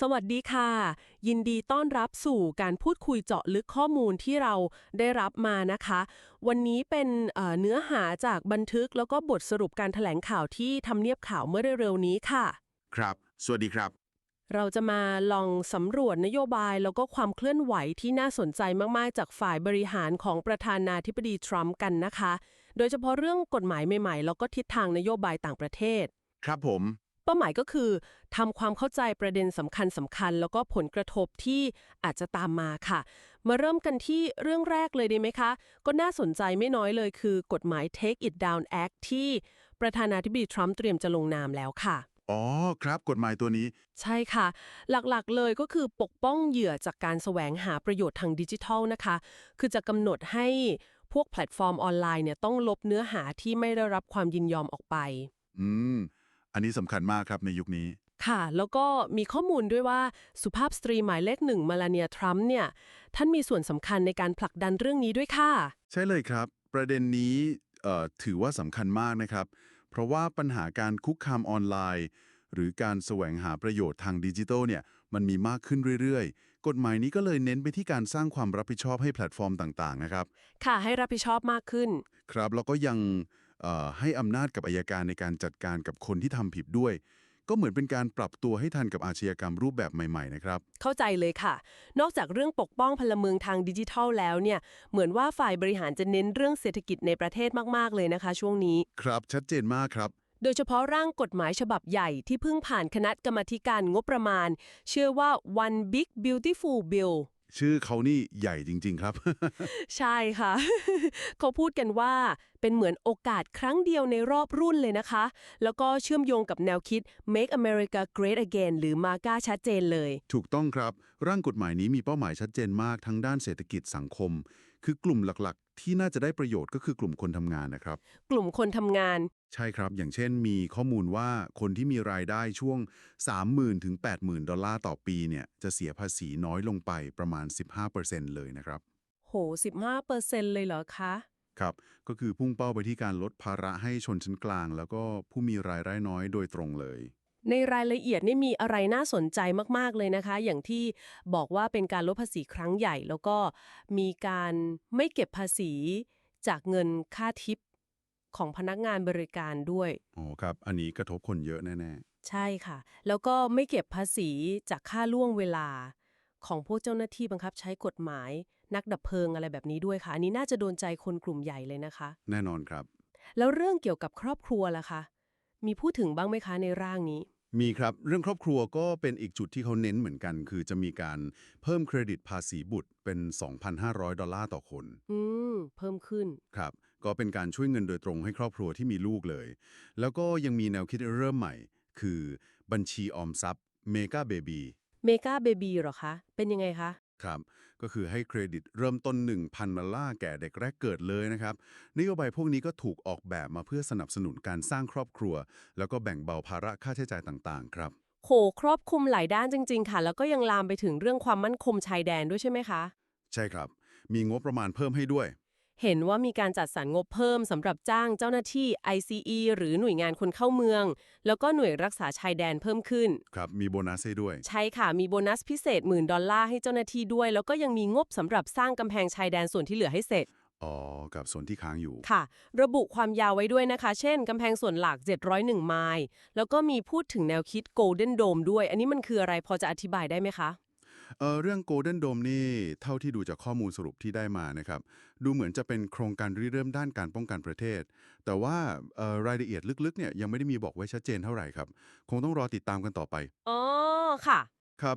สวัสดีค่ะ ยินดีต้อนรับสู่การพูดคุยเจาะลึกข้อมูลที่เราได้รับมานะคะ วันนี้เป็นเอ่อเนื้อหาจากบันทึกแล้วก็บทสรุปการถแถลงข่าวที่ทำเนียบข่าวเมื่อเร็วๆนี้ค่ะ ครับ สวัสดีครับ เราจะมาลองสำรวจนโยบายแล้วก็ความเคลื่อนไหวที่น่าสนใจมากๆ จากฝ่ายบริหารของประธานาธิบดีทรัมป์กันนะคะ โดยเฉพาะเรื่องกฎหมายใหม่ๆ แล้วก็ทิศทางนโยบายต่างประเทศ ครับผมเป้าหมายก็คือทำความเข้าใจประเด็นสำคัญสำคัญ แล้วก็ผลกระทบที่อาจจะตามมาค่ะ มาเริ่มกันที่เรื่องแรกเลยดีไหมคะ ก็น่าสนใจไม่น้อยเลยคือกฎหมาย Take It Down Act ที่ประธานาธิบดีทรัมป์เตรียมจะลงนามแล้วค่ะอ๋อครับกฎหมายตัวนี้ ใช่ค่ะ หลักๆเลยก็คือปกป้องเหยื่อจากการแสวงหาประโยชน์ทางดิจิทัลนะคะ คือจะกำหนดให้พวกแพลตฟอร์มออนไลน์เนี่ยต้องลบเนื้อหาที่ไม่ได้รับความยินยอมออกไป อืม อันนี้สำคัญมากครับในยุคนี้ ค่ะ แล้วก็มีข้อมูลด้วยว่าสุภาพสตรีหมายเลขหนึ่งมาลาเนียทรัมป์เนี่ย ท่านมีส่วนสำคัญในการผลักดันเรื่องนี้ด้วยค่ะ ใช่เลยครับ ประเด็นนี้เอ่อถือว่าสำคัญมากนะครับ เพราะว่าปัญหาการคุกคามออนไลน์ หรือการแสวงหาประโยชน์ทางดิจิทัลเนี่ยมันมีมากขึ้นเรื่อยๆ กฎหมายนี้ก็เลยเน้นไปที่การสร้างความรับผิดชอบให้แพลตฟอร์มต่างๆนะครับ ค่ะให้รับผิดชอบมากขึ้น ครับแล้วก็ยังเอ่อ ให้อำนาจกับอายการในการจัดการกับคนที่ทำผิดด้วย ก็เหมือนเป็นการปรับตัวให้ทันกับอาชญากรรมรูปแบบใหม่ๆนะครับ เข้าใจเลยค่ะ นอกจากเรื่องปกป้องพลเมืองทางดิจิทัลแล้วเนี่ยเหมือนว่าฝ่ายบริหารจะเน้นเรื่องเศรษฐกิจในประเทศมากๆเลยนะคะ ช่วงนี้ ครับชัดเจนมากครับโดยเฉพาะร่างกฎหมายฉบับใหญ่ที่เพิ่งผ่านคณะกรรมาธิการงบประมาณ เชื่อว่า one big beautiful bill ชื่อเขานี่ใหญ่จริง ๆ ครับ ใช่ค่ะ เขาพูดกันว่าเป็นเหมือนโอกาสครั้งเดียวในรอบรุ่นเลยนะคะ แล้วก็เชื่อมโยงกับแนวคิด Make America Great Again หรือ MAGA ชัดเจนเลย ถูกต้องครับ ร่างกฎหมายนี้มีเป้าหมายชัดเจนมากทั้งด้านเศรษฐกิจสังคม คือกลุ่มหลักๆ ที่น่าจะได้ประโยชน์ก็คือกลุ่มคนทำงานนะครับ กลุ่มคนทำงาน ใช่ครับ อย่างเช่นมีข้อมูลว่าคนที่มีรายได้ช่วง 30,000 ถึง 80,000 ดอลลาร์ต่อปีเนี่ยจะเสียภาษีน้อยลงไปประมาณ 15%เลยนะครับ โห 15%เลยเหรอคะ ครับ ก็คือพุ่งเป้าไปที่การลดภาระให้ชนชั้นกลาง แล้วก็ผู้มีรายได้น้อยโดยตรงเลย ในรายละเอียดนี่มีอะไรน่าสนใจมาก ๆ เลยนะคะ อย่างที่บอกว่าเป็นการลดภาษีครั้งใหญ่ แล้วก็มีการไม่เก็บภาษีจากเงินค่าทิป ของพนักงานบริการด้วย อ๋อครับ อันนี้กระทบคนเยอะแน่ใช่ค่ะ แล้วก็ไม่เก็บภาษีจากค่าล่วงเวลา ของพวกเจ้าหน้าที่บังคับใช้กฎหมาย นักดับเพลิงอะไรแบบนี้ด้วยค่ะ อันนี้น่าจะโดนใจคนกลุ่มใหญ่เลยนะคะ ๆ แน่นอนครับ แล้วเรื่องเกี่ยวกับครอบครัวล่ะคะ มีพูดถึงบ้างไหมคะในร่างนี้ มีครับเรื่องครอบครัวก็เป็นอีกจุดที่เขาเน้นเหมือนกัน คือจะมีการเพิ่มเครดิตภาษีบุตรเป็น 2,500 ดอลลาร์ต่อคนอืม เพิ่มขึ้น ครับ ก็เป็นการช่วยเงินโดยตรงให้ครอบครัวที่มีลูกเลย แล้วก็ยังมีแนวคิดเริ่มใหม่ คือบัญชีออมทรัพย์เมกาเบบีเมกาเบบีเหรอคะ เป็นยังไงคะ ครับ ก็คือให้เครดิตเริ่มต้น 1,000ดอลลาร์แก่เด็กแรกเกิดเลยนะครับ นโยบายพวกนี้ก็ถูกออกแบบมาเพื่อสนับสนุนการสร้างครอบครัว แล้วก็แบ่งเบาภาระค่าใช้จ่ายต่างๆ ครับ โห ครอบคลุมหลายด้านจริง ๆ ค่ะ แล้วก็ยังลามไปถึงเรื่องความมั่นคงชายแดนด้วยใช่ไหมคะ ใช่ครับ มีงบประมาณเพิ่มให้ด้วย เห็นว่ามีการจัดสรรงบเพิ่มสำหรับจ้างเจ้าหน้าที่ ICE หรือหน่วยงานคนเข้าเมือง แล้วก็หน่วยรักษาชายแดนเพิ่มขึ้น ครับ มีโบนัสให้ด้วย ใช่ค่ะ มีโบนัสพิเศษหมื่นดอลลาร์ให้เจ้าหน้าที่ด้วย แล้วก็ยังมีงบสำหรับสร้างกำแพงชายแดนส่วนที่เหลือให้เสร็จ อ๋อ กับส่วนที่ค้างอยู่ ค่ะ ระบุความยาวไว้ด้วยนะคะ เช่นกำแพงส่วนหลัก 701 ไมล์ แล้วก็มีพูดถึงแนวคิด Golden Dome ด้วย อันนี้มันคืออะไรพอจะอธิบายได้ไหมคะ เออเรื่อง Golden Dome นี่เท่าที่ดูจากข้อมูลสรุปที่ได้มานะครับ ดูเหมือนจะเป็นโครงการริเริ่มด้านการป้องกันประเทศ แต่ว่าเอ่อรายละเอียดลึกๆเนี่ยยังไม่ได้มีบอกไว้ชัดเจนเท่าไหร่ครับ คงต้องรอติดตามกันต่อไปอ๋อค่ะ ครับ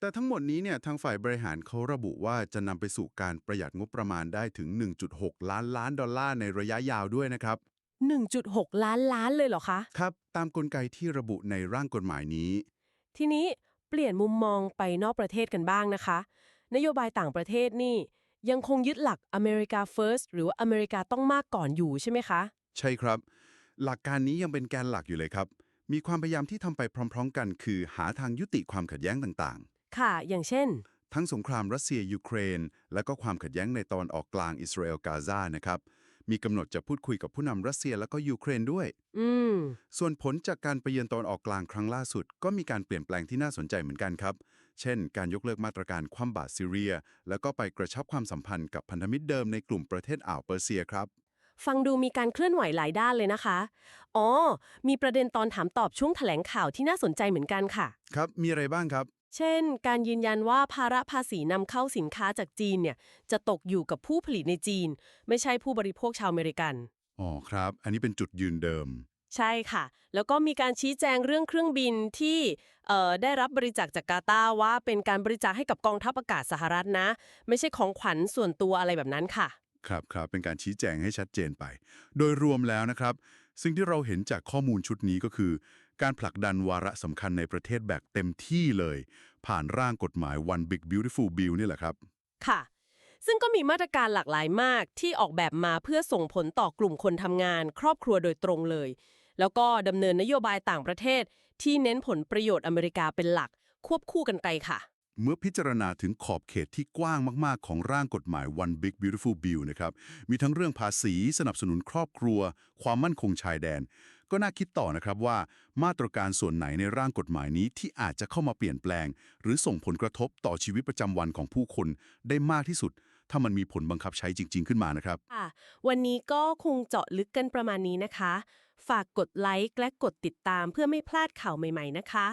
แต่ทั้งหมดนี้เนี่ยทางฝ่ายบริหารเขาระบุว่าจะนำไปสู่การประหยัดงบประมาณได้ถึง 1.6 ล้านล้านดอลลาร์ในระยะยาวด้วยนะครับ 1.6 ล้านล้านเลยเหรอคะ ครับ ตามกลไกที่ระบุในร่างกฎหมายนี้ ทีนี้ เปลี่ยนมุมมองไปนอกประเทศกันบ้างนะคะ นโยบายต่างประเทศนี่ ยังคงยึดหลัก America First หรือว่าอเมริกาต้องมากก่อนอยู่ใช่ไหมคะ ใช่ครับ หลักการนี้ยังเป็นแกนหลักอยู่เลยครับ มีความพยายามที่ทำไปพร้อม ๆ กัน คือหาทางยุติความขัดแย้งต่างค่ะ อย่างเช่น ๆ ทั้งสงครามรัสเซียยูเครน และก็ความขัดแย้งในตอนออกกลางอิสราเอลกาซานะครับ มีกำหนดจะพูดคุยกับผู้นำรัสเซียแล้วก็ยูเครนด้วย อืม ส่วนผลจากการไปเยือนตอนออกกลางครั้งล่าสุด ก็มีการเปลี่ยนแปลงที่น่าสนใจเหมือนกันครับ เช่น การยกเลิกมาตรการคว่ำบาตรซีเรีย แล้วก็ไปกระชับความสัมพันธ์กับพันธมิตรเดิมในกลุ่มประเทศอ่าวเปอร์เซียครับ ฟังดูมีการเคลื่อนไหวหลายด้านเลยนะคะ อ๋อ มีประเด็นตอนถามตอบช่วงแถลงข่าวที่น่าสนใจเหมือนกันค่ะ ครับ มีอะไรบ้างครับ เช่น การยืนยันว่าภาระภาษีนำเข้าสินค้าจากจีนเนี่ย จะตกอยู่กับผู้ผลิตในจีน ไม่ใช่ผู้บริโภคชาวอเมริกัน อ๋อครับ อันนี้เป็นจุดยืนเดิม ใช่ค่ะ แล้วก็มีการชี้แจงเรื่องเครื่องบินที่เอ่อได้รับบริจาคจากกาตาร์ว่าเป็นการบริจาคให้กับกองทัพอากาศสหรัฐนะ ไม่ใช่ของขวัญส่วนตัวอะไรแบบนั้นค่ะ ครับครับเป็นการชี้แจงให้ชัดเจนไป โดยรวมแล้วนะครับ สิ่งที่เราเห็นจากข้อมูลชุดนี้ก็คือ การผลักดันวาระสำคัญในประเทศแบบเต็มที่เลย ผ่านร่างกฎหมาย One Big Beautiful Bill นี่แหละครับ ค่ะ ซึ่งก็มีมาตรการหลากหลายมากที่ออกแบบมาเพื่อส่งผลต่อกลุ่มคนทำงาน ครอบครัวโดยตรงเลย แล้วก็ดำเนินนโยบายต่างประเทศ ที่เน้นผลประโยชน์อเมริกาเป็นหลัก ควบคู่กันไปค่ะ เมื่อพิจารณาถึงขอบเขตที่กว้างมาก ๆ ของร่างกฎหมาย One Big Beautiful Bill นะครับ มีทั้งเรื่องภาษีสนับสนุนครอบครัว ความมั่นคงชายแดน ก็น่าคิดต่อนะครับว่ามาตรการส่วนไหนในร่างกฎหมายนี้ที่อาจจะเข้ามาเปลี่ยนแปลง หรือส่งผลกระทบต่อชีวิตประจำวันของผู้คนได้มากที่สุด ถ้ามันมีผลบังคับใช้จริง ๆ ขึ้นมานะครับค่ะวันนี้ก็คงเจาะลึกกันประมาณนี้นะคะ ฝากกดไลค์และกดติดตามเพื่อไม่พลาดข่าวใหม่ ๆ นะคะ